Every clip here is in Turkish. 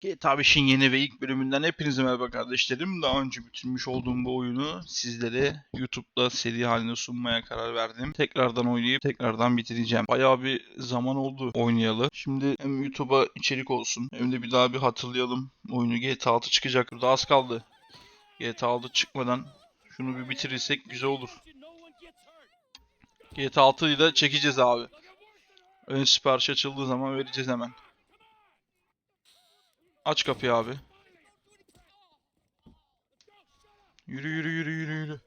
GTA 5'in yeni ve ilk bölümünden hepinize merhaba kardeşlerim. Daha önce bitirmiş olduğum bu oyunu sizlere YouTube'da seri halinde sunmaya karar verdim. Tekrardan oynayıp tekrardan bitireceğim. Bayağı bir zaman oldu oynayalı. Şimdi hem YouTube'a içerik olsun hem de bir daha bir hatırlayalım oyunu. GTA 6 çıkacak. Burada az kaldı. GTA 6 çıkmadan şunu bir bitirirsek güzel olur. GTA 6'yı da çekeceğiz abi. Ön sipariş açıldığı zaman vereceğiz hemen. Aç kapıyı abi. Yürü yürü yürü yürü yürü.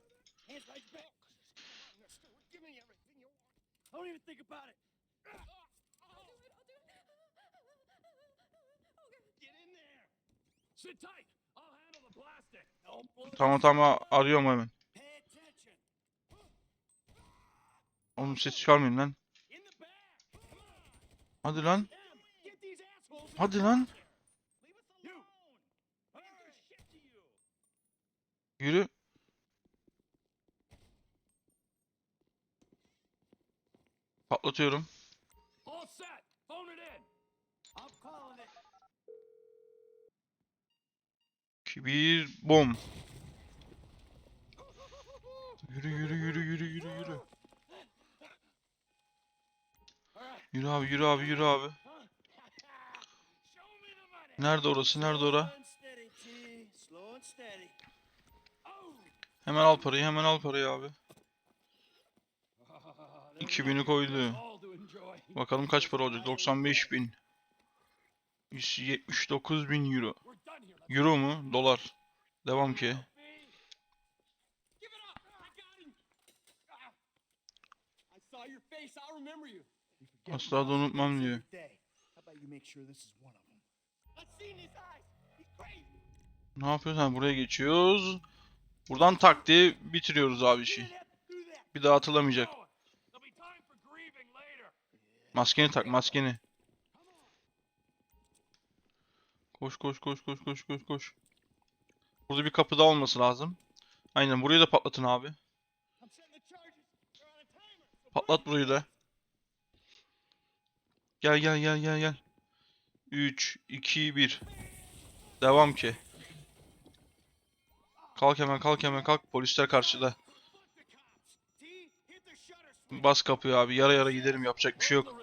Tamam tamam arıyorum hemen. Oğlum ses çıkarmayın lan. Hadi lan. Hadi lan. plastic. Leave us alone. Ain't do shit to you. Yürü. Patlatıyorum. All set. Phone it in. I'm calling it. 2 1 bom. Yürü yürü yürü yürü yürü yürü. Yürü abi yürü abi yürü abi. Nerede orası nerede ora? Hemen al parayı hemen al parayı abi. Them 2000'i koydu. Bakalım kaç para olacak? 95 bin. 179 bin euro. Euro mu? Dolar. Devam ki. Asla da unutmam diyor. Ne yapıyoruz? Ha, buraya geçiyoruz. Buradan tak diye bitiriyoruz abi işi. Bir daha atılamayacak. Maskeni tak maskeni. Koş koş koş koş koş koş koş. Burada bir kapı daha olması lazım. Aynen burayı da patlatın abi. Patlat burayı da. Gel gel gel gel gel. 3 2 1. Devam ki. Kalk hemen kalk hemen kalk. Polisler karşıda. Bas kapıyı abi. Yara yara giderim yapacak bir şey yok.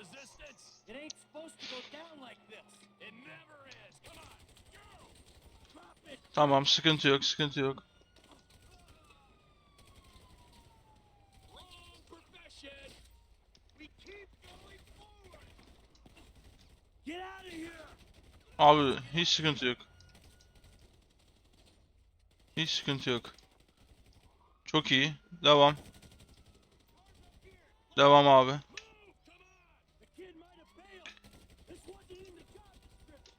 Tamam sıkıntı yok sıkıntı yok. Abi hiç sıkıntı yok. Hiç sıkıntı yok. Çok iyi. Devam. Devam abi.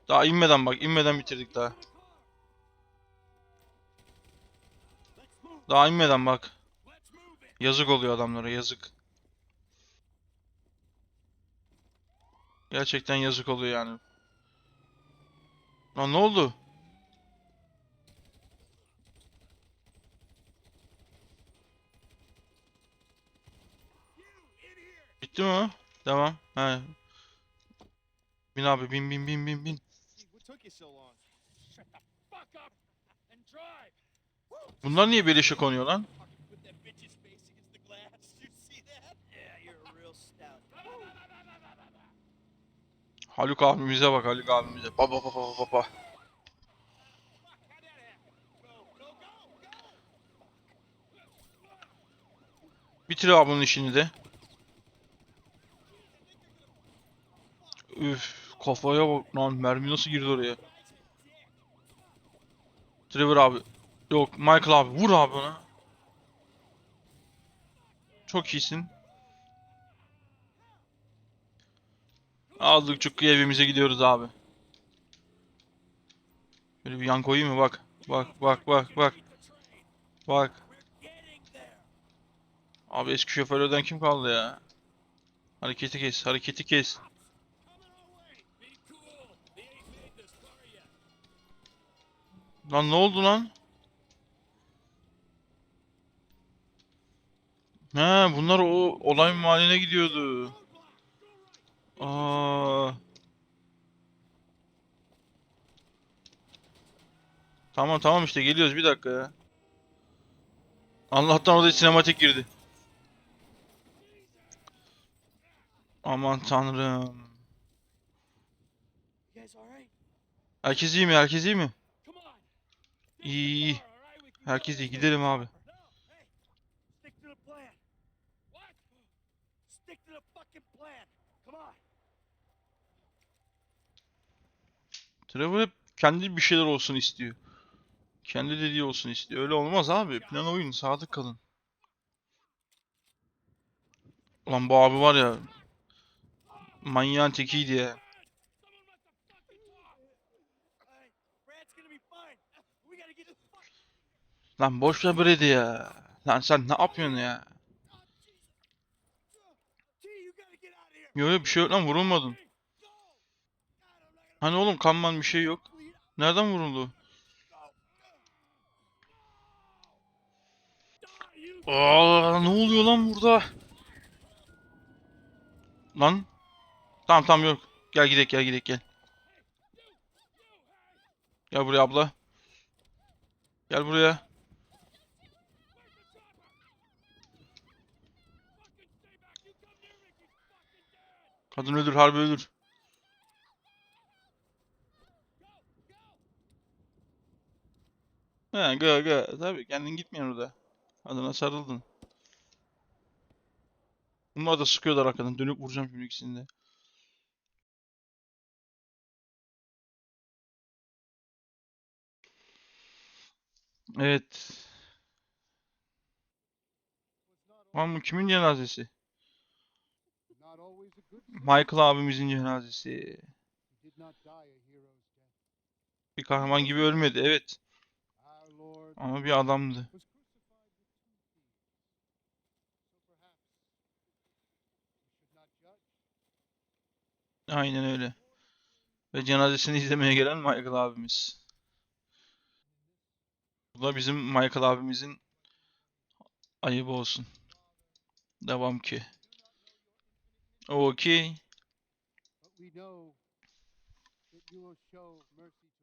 Daha inmeden bak. inmeden bitirdik daha. Daha inmeden bak. Yazık oluyor adamlara yazık. Gerçekten yazık oluyor yani. Lan ne oldu? You in Bitti mi? Devam. He. Bin abi bin bin bin bin bin. Bunlar niye beleşe konuyor lan? Haluk abimize bak Haluk abimize. Baba baba baba baba. Bitir abi bunun işini de. Üf kafaya bak lan mermi nasıl girdi oraya. Trevor abi. Yok Michael abi vur abi ona. Çok iyisin. Aldık çukkuyu evimize gidiyoruz abi. Böyle bir yan koyayım mı bak. Bak bak bak bak. Bak. Abi eski şoförlerden kim kaldı ya? Hareketi kes, hareketi kes. Lan ne oldu lan? He bunlar o olay mahalline gidiyordu. Aa. Tamam tamam işte geliyoruz bir dakika ya. Allah'tan orada sinematik girdi. Aman tanrım. Herkes iyi mi? Herkes iyi mi? İyi iyi. Herkes iyi. Gidelim abi. Trevor hep kendi bir şeyler olsun istiyor. Kendi dediği olsun istiyor. Öyle olmaz abi. Plan oyun. Sadık kalın. Ulan bu abi var ya. Manyağın tekiydi ya. Someone must have fucking talked. All right, Brad's gonna be fine. We gotta get the fuck. Lan boş ver Brady ya. Lan sen ne yapıyorsun ya? Yok yok bir şey yok lan vurulmadın. Hani oğlum kanman bir şey yok. Nereden vuruldu? Aa, ne oluyor lan burada? Lan. Tamam tamam yok. Gel gidek gel gidek gel. Gel buraya abla. Gel buraya. Kadın ölür harbi ölür. He gı gı. Tabii kendin gitmiyorsun orada. Adına sarıldın. Bunlar da sıkıyorlar arkadan. Dönüp vuracağım şimdi ikisini de. Evet. Lan bu kimin cenazesi? Michael abimizin cenazesi. Bir kahraman gibi ölmedi evet. Ama bir adamdı. Aynen öyle. Ve cenazesini izlemeye gelen Michael abimiz. Bu da bizim Michael abimizin ayıbı olsun. Devam ki. Friends.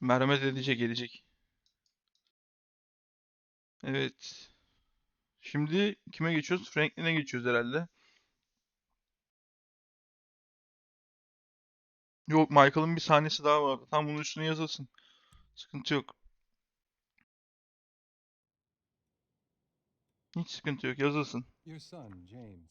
Merhamet edecek gelecek. Evet. Şimdi kime geçiyoruz? Franklin'e geçiyoruz herhalde. Yok Michael'ın bir sahnesi daha var. Tam bunun üstüne yazılsın. Sıkıntı yok. Hiç sıkıntı yok. Yazılsın. Your son, James.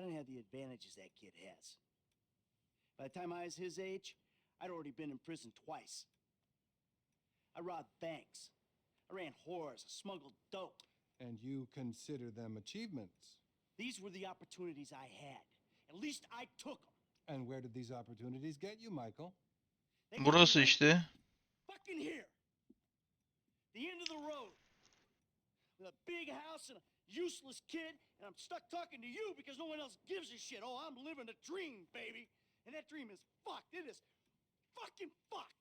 I didn't have the advantages that kid has. By the time I was his age, I'd already been in prison twice. I robbed banks. I ran whores. I smuggled dope. And you consider them achievements. These were the opportunities I had. At least I took them. And where did these opportunities get you, Michael? They got me Burası işte. fucking here. The end of the road. With a big house and a useless kid, and I'm stuck talking to you because no one else gives a shit. Oh, I'm living a dream, baby. And that dream is fucked. It is fucking fucked.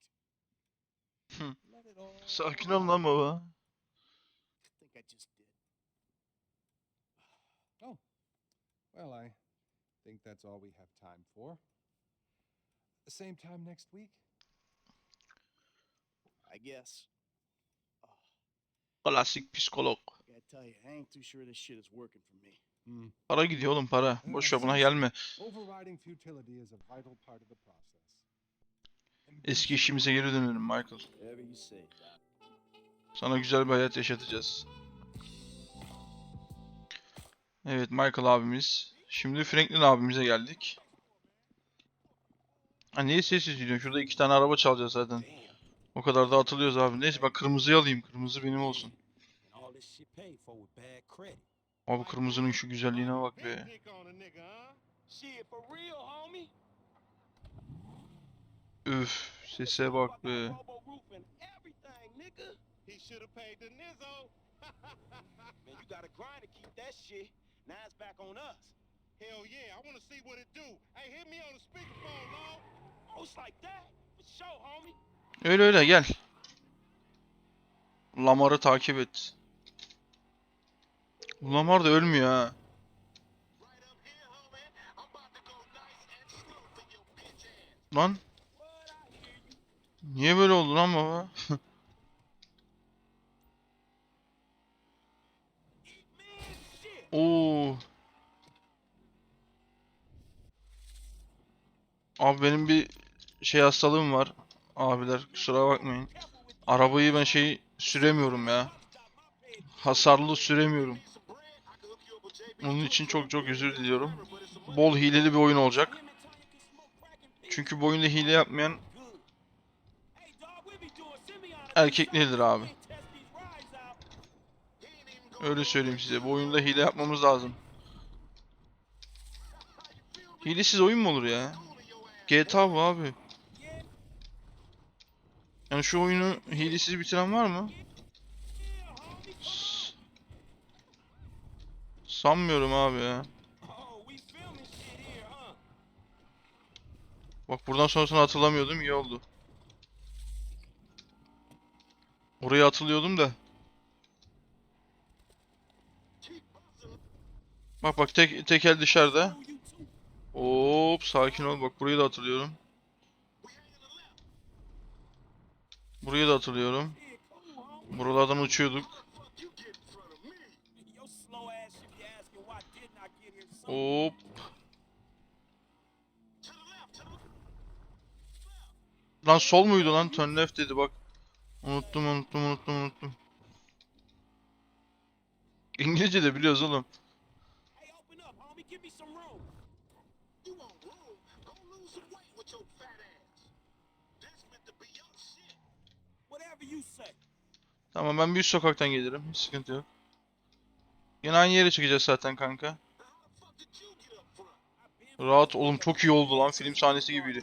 Let it all Sakin ol lan baba. I think I just did. Oh, well, I think that's all we have time for. Same time next week? I guess. Me. Hmm. Para gidiyor oğlum para. Boş ver buna gelme. Eski işimize geri dönelim Michael. Sana güzel bir hayat yaşatacağız. Evet Michael abimiz. Şimdi Franklin abimize geldik. Ha niye sessiz gidiyorsun? Şurada iki tane araba çalacağız zaten. O kadar da atılıyoruz abi. Neyse ben kırmızıyı alayım. Kırmızı benim olsun. Abi kırmızının şu güzelliğine bak be. Üf. Sese bak be. Hell yeah, I want to see what it do. Hey, hit me on the speakerphone, Lord. Oh, it's like that? For sure, homie. Öyle öyle gel. Lamar'ı takip et. Lamar da ölmüyor ha. Lan. Niye böyle oldu lan baba? Oo. Abi benim bir şey hastalığım var. Abiler kusura bakmayın. Arabayı ben şey süremiyorum ya. Hasarlı süremiyorum. Onun için çok çok özür diliyorum. Bol hileli bir oyun olacak. Çünkü bu oyunda hile yapmayan erkek nedir abi? Öyle söyleyeyim size. Bu oyunda hile yapmamız lazım. Hilesiz oyun mu olur ya? GTA bu abi. Yani şu oyunu hilesiz bitiren var mı? Sanmıyorum abi ya. Bak buradan sonrasını hatırlamıyordum. iyi oldu. Oraya atılıyordum da. Bak bak tek tekel dışarıda. Hop sakin ol. Bak burayı da hatırlıyorum. Burayı da hatırlıyorum. Buralardan uçuyorduk. Hop. Lan sol muydu lan? Turn left dedi bak. Unuttum unuttum unuttum unuttum. İngilizce de biliyoruz oğlum. Hey, open up, homie. Give me some room. You want room? Go lose some weight with your fat ass. This meant to be your shit. Whatever you say. Tamam ben bir üst sokaktan gelirim. Hiç sıkıntı yok. Yine aynı yere çıkacağız zaten kanka. Rahat oğlum çok iyi oldu lan. Film sahnesi gibiydi.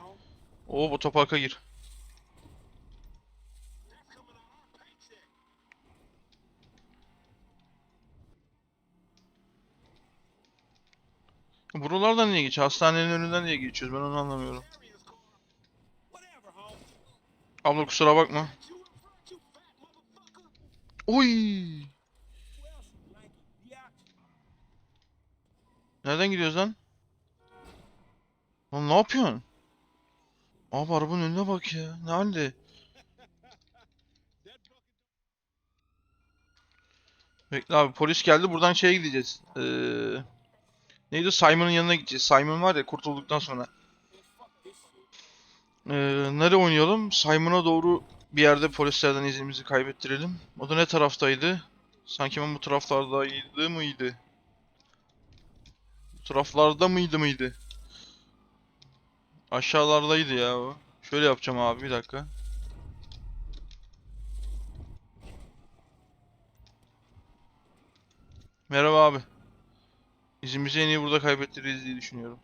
Oo otoparka gir. Buralardan niye geçiyor? Hastanenin önünden niye geçiyoruz? Ben onu anlamıyorum. Abla kusura bakma. Oy! Nereden gidiyoruz lan? Lan ne yapıyorsun? Abi arabanın önüne bak ya. Ne halde? Bekle abi polis geldi. Buradan şeye gideceğiz. Ee, neydi? Simon'ın yanına gideceğiz. Simon var ya kurtulduktan sonra. Ee, nereye oynayalım? Simon'a doğru bir yerde polislerden izimizi kaybettirelim. O da ne taraftaydı? Sanki ben bu taraflardaydı mıydı? Bu taraflarda mıydı mıydı? Aşağılardaydı ya o. Şöyle yapacağım abi bir dakika. Merhaba abi. İzimizi en iyi burada kaybettiririz diye düşünüyorum.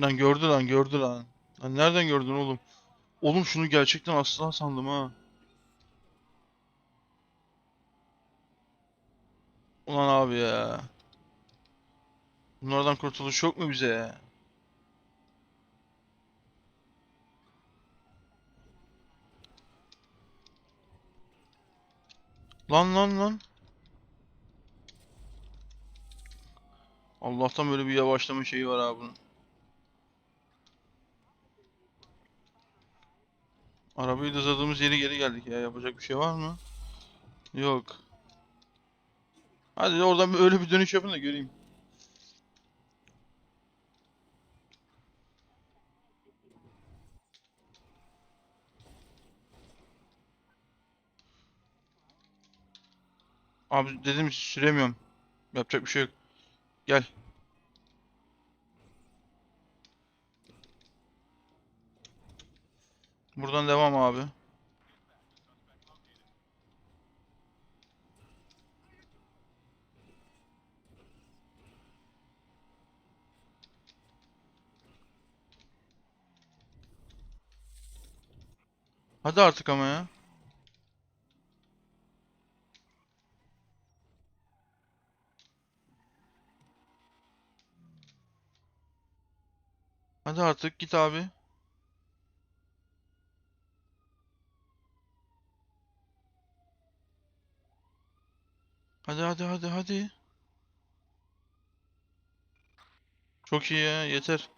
Lan gördü lan gördü lan. Lan nereden gördün oğlum? Oğlum şunu gerçekten aslan sandım ha. Ulan abi ya. Bunlardan kurtuluş yok mu bize ya? Lan lan lan. Allah'tan böyle bir yavaşlama şeyi var abi bunun. Arabayı da hızladığımız yere geri geldik ya. Yapacak bir şey var mı? Yok. Hadi oradan bir öyle bir dönüş yapın da göreyim. Abi dedim süremiyorum. Yapacak bir şey yok. Gel. Buradan devam abi. Hadi artık ama ya. Hadi artık git abi. Hadi hadi hadi hadi. Çok iyi ya yeter.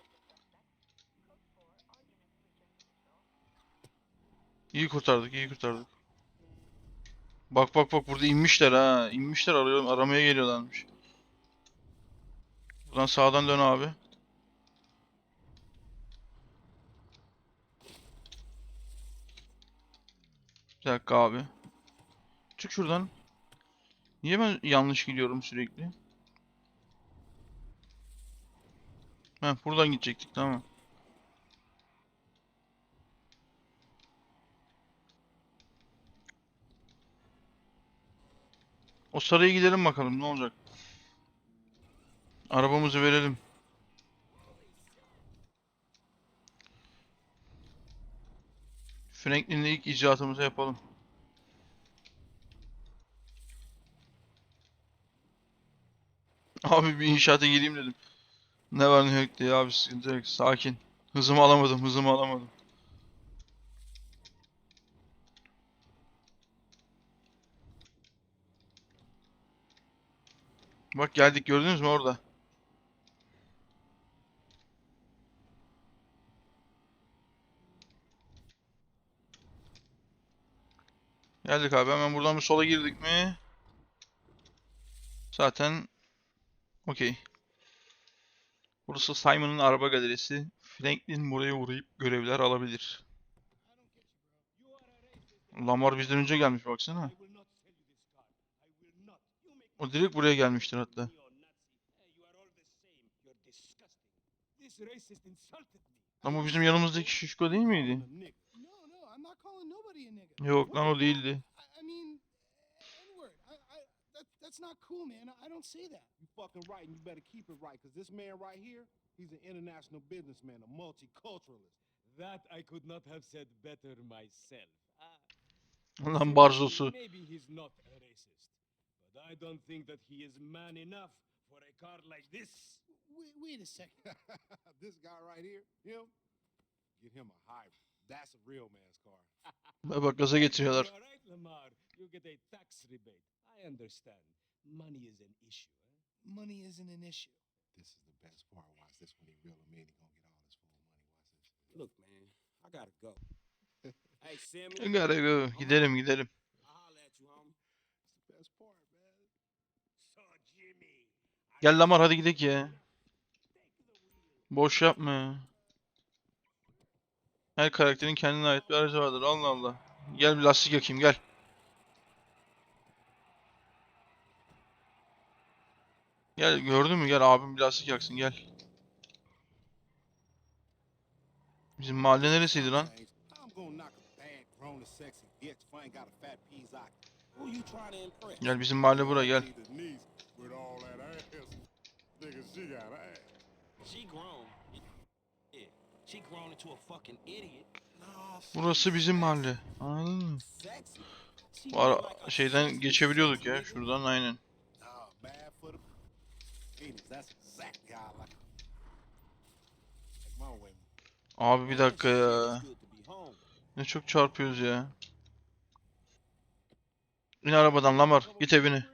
İyi kurtardık iyi kurtardık. Bak bak bak burada inmişler ha. İnmişler arıyor, aramaya geliyorlarmış. Buradan sağdan dön abi. Bir dakika abi. Çık şuradan. Niye ben yanlış gidiyorum sürekli? Heh, buradan gidecektik tamam. O saraya gidelim bakalım ne olacak. Arabamızı verelim. Franklin'le ilk icraatımızı yapalım. Abi bir inşaata gireyim dedim. Ne var ne yok diye abi sıkıntı yok. Sakin. Hızımı alamadım, hızımı alamadım. Bak geldik gördünüz mü orada? Geldik abi hemen buradan bir sola girdik mi? Zaten okey. Burası Simon'ın araba galerisi. Franklin buraya uğrayıp görevler alabilir. Lamar bizden önce gelmiş baksana. O direkt buraya gelmiştir hatta. Ama bizim yanımızdaki şişko değil miydi? Yok lan o değildi. That's not cool, man. I, I don't say that. You fucking right, and you better keep it right, because this man right here, he's an international businessman, a multiculturalist. That I could not have said better myself. Ah, Lan barzosu. Maybe he's not a racist, but I don't think that he is man enough for a car like this. Wait, wait a second. this guy right here, him, get him a hybrid. That's a real man's car. Bak gaza getiriyorlar. You are right, Lamar. You get a tax rebate. I understand. Money is an issue. Eh? Money isn't an issue. This is the best part. Watch this when he reel him in, he gonna get all his full money. Watch this. Look, man, I gotta go. hey, Sammy. I gotta go. Gidelim gidelim. I'll holler at you, homie. It's the best part, man. So, Jimmy. Gel Lamar hadi gidelim ya. Boş yapma ya. Her karakterin kendine ait bir aracı vardır. Allah Allah. Gel bir lastik yakayım gel. Gel gördün mü? Gel abim lastik yaksın gel. Bizim mahalle neresiydi lan? Gel bizim mahalle bura gel. Burası bizim mahalle. Anladın mı? A şeyden geçebiliyorduk ya. Şuradan aynen. Abi bir dakika ya. Ne çok çarpıyoruz ya. İn arabadan Lamar. Git evine.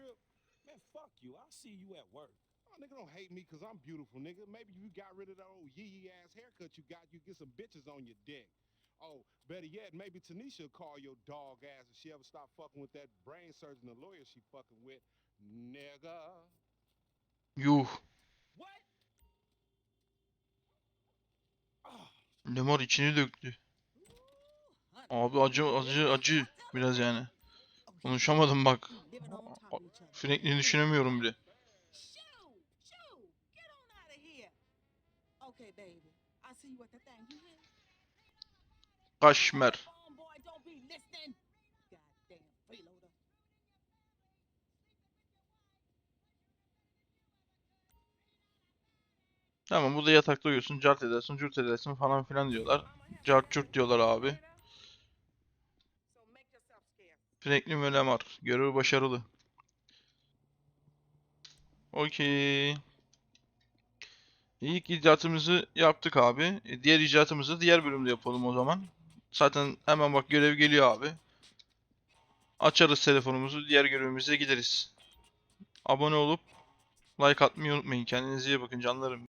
Nigga, I'm beautiful, nigga. Maybe you got rid of that old yee yee ass haircut you got. You get some bitches on your dick. Oh, better yet, maybe Tanisha call your dog ass if she ever stop fucking with that brain surgeon, the lawyer she fucking with. Nigga. Yuh. Lamar içini döktü. Abi acı acı acı biraz yani. Konuşamadım bak. Franklin'i düşünemiyorum bile. Shoo! Tamam burada yatakta uyuyorsun, cart edersin, cürt edersin falan filan diyorlar. Cart cürt diyorlar abi. Franklin ve Lamar. Görevi başarılı. Okey. İlk icatımızı yaptık abi. E, Diğer icatımızı diğer bölümde yapalım o zaman. Zaten hemen bak görev geliyor abi. Açarız telefonumuzu, diğer görevimize gideriz. Abone olup like atmayı unutmayın. Kendinize iyi bakın canlarım.